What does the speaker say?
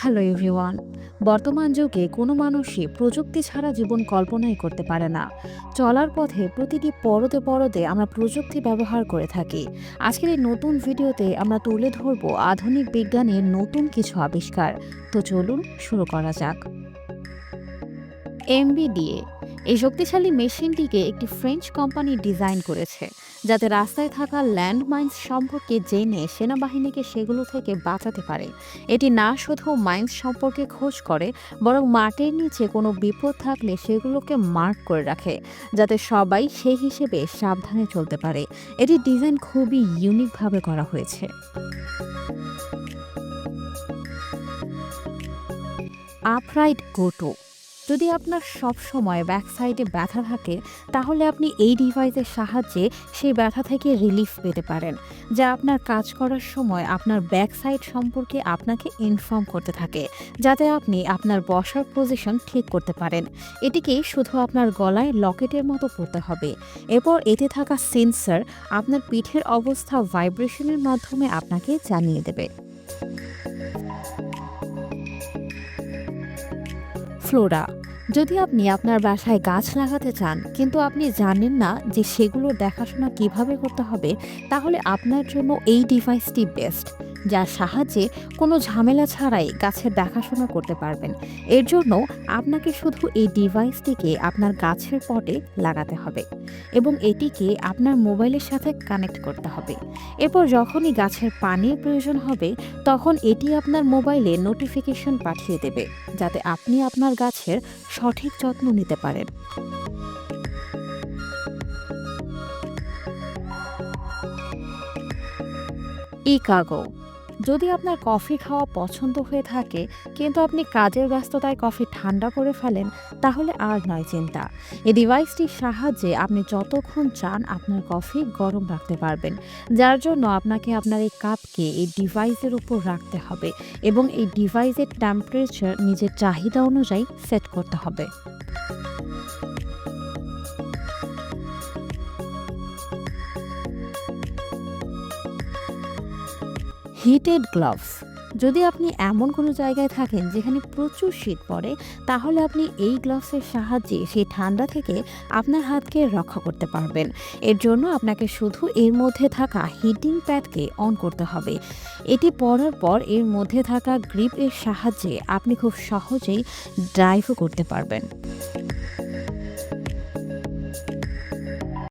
Hello everyone. বর্তমান যুগে কোনো মানুষই প্রযুক্তি ছাড়া জীবন কল্পনাই করতে পারে না। চলার পথে প্রতিটি পরদে পরদে আমরা প্রযুক্তি ব্যবহার করে থাকি। আজকের এই নতুন ভিডিওতে আমরা তুলে ধরব আধুনিক বিজ্ঞানের নতুন কিছু আবিষ্কার। তো চলুন শুরু করা যাক। এমবিডিএ, এই শক্তিশালী মেশিনটিকে একটি ফ্রেঞ্চ কোম্পানি ডিজাইন করেছে, যাতে রাস্তায় থাকা ল্যান্ডমাইন্স সম্পর্কে জেনে সেনাবাহিনীকে সেগুলো থেকে বাঁচাতে পারে। এটি না শুধু মাইন্স সম্পর্কে খোঁজ করে, বরং মাটির নিচে কোনো বিপদ থাকলে সেগুলোকে মার্ক করে রাখে, যাতে সবাই সেই হিসেবে সাবধানে চলতে পারে। এটি ডিজাইন খুবই ইউনিকভাবে করা হয়েছে। আপরাইট গোটো যদি আপনার সব সময় ব্যাক সাইডে ব্যথা থাকে, তাহলে আপনি এই ডিভাইসের সাহায্যে সেই ব্যথা থেকে রিলিফ পেতে পারেন, যা আপনার কাজ করার সময় আপনার ব্যাক সাইড সম্পর্কে আপনাকে ইনফর্ম করতে থাকে, যাতে আপনি আপনার বসার পজিশন ঠিক করতে পারেন। এটিকে শুধু আপনার গলায় লকেটের মতো পড়তে হবে। এরপর এতে থাকা সেন্সর আপনার পিঠের অবস্থা ভাইব্রেশনের মাধ্যমে আপনাকে জানিয়ে দেবে। ফ্লোরা যদি আপনি আপনার বাসায় গাছ লাগাতে চান, কিন্তু আপনি জানেন না যে সেগুলো দেখাশোনা কীভাবে করতে হবে, তাহলে আপনার জন্য এই ডিভাইসটি বেস্ট যার সাহায্যে কোনো ঝামেলা ছাড়াই গাছের দেখাশোনা করতে পারবেন। এর জন্য আপনাকে শুধু এই ডিভাইসটিকে আপনার গাছের পটে লাগাতে হবে এবং এটিকে আপনার মোবাইলের সাথে কানেক্ট করতে হবে। এরপর যখনই গাছের পানির প্রয়োজন হবে, তখন এটি আপনার মোবাইলে নোটিফিকেশন পাঠিয়ে দেবে, যাতে আপনি আপনার গাছের সঠিক যত্ন নিতে পারেন। ই কাগো যদি আপনার কফি খাওয়া পছন্দ হয়ে থাকে, কিন্তু আপনি কাজের ব্যস্ততায় কফি ঠান্ডা করে ফেলেন, তাহলে আর নয় চিন্তা। এই ডিভাইসটির সাহায্যে আপনি যতক্ষণ চান আপনার কফি গরম রাখতে পারবেন, যার জন্য আপনাকে আপনার এই কাপকে এই ডিভাইসের উপর রাখতে হবে এবং এই ডিভাইসের টেম্পারেচার নিজের চাহিদা অনুযায়ী সেট করতে হবে। হিটেড গ্লাভস যদি আপনি এমন কোনো জায়গায় থাকেন যেখানে প্রচুর শীত পড়ে, তাহলে আপনি এই গ্লাভসের সাহায্যে সেই ঠান্ডা থেকে আপনার হাতকে রক্ষা করতে পারবেন। এর জন্য আপনাকে শুধু এর মধ্যে থাকা হিটিং প্যাডকে অন করতে হবে। এটি পরার পর এর মধ্যে থাকা গ্রিপ এর সাহায্যে আপনি খুব সহজেই ড্রাইভও করতে পারবেন।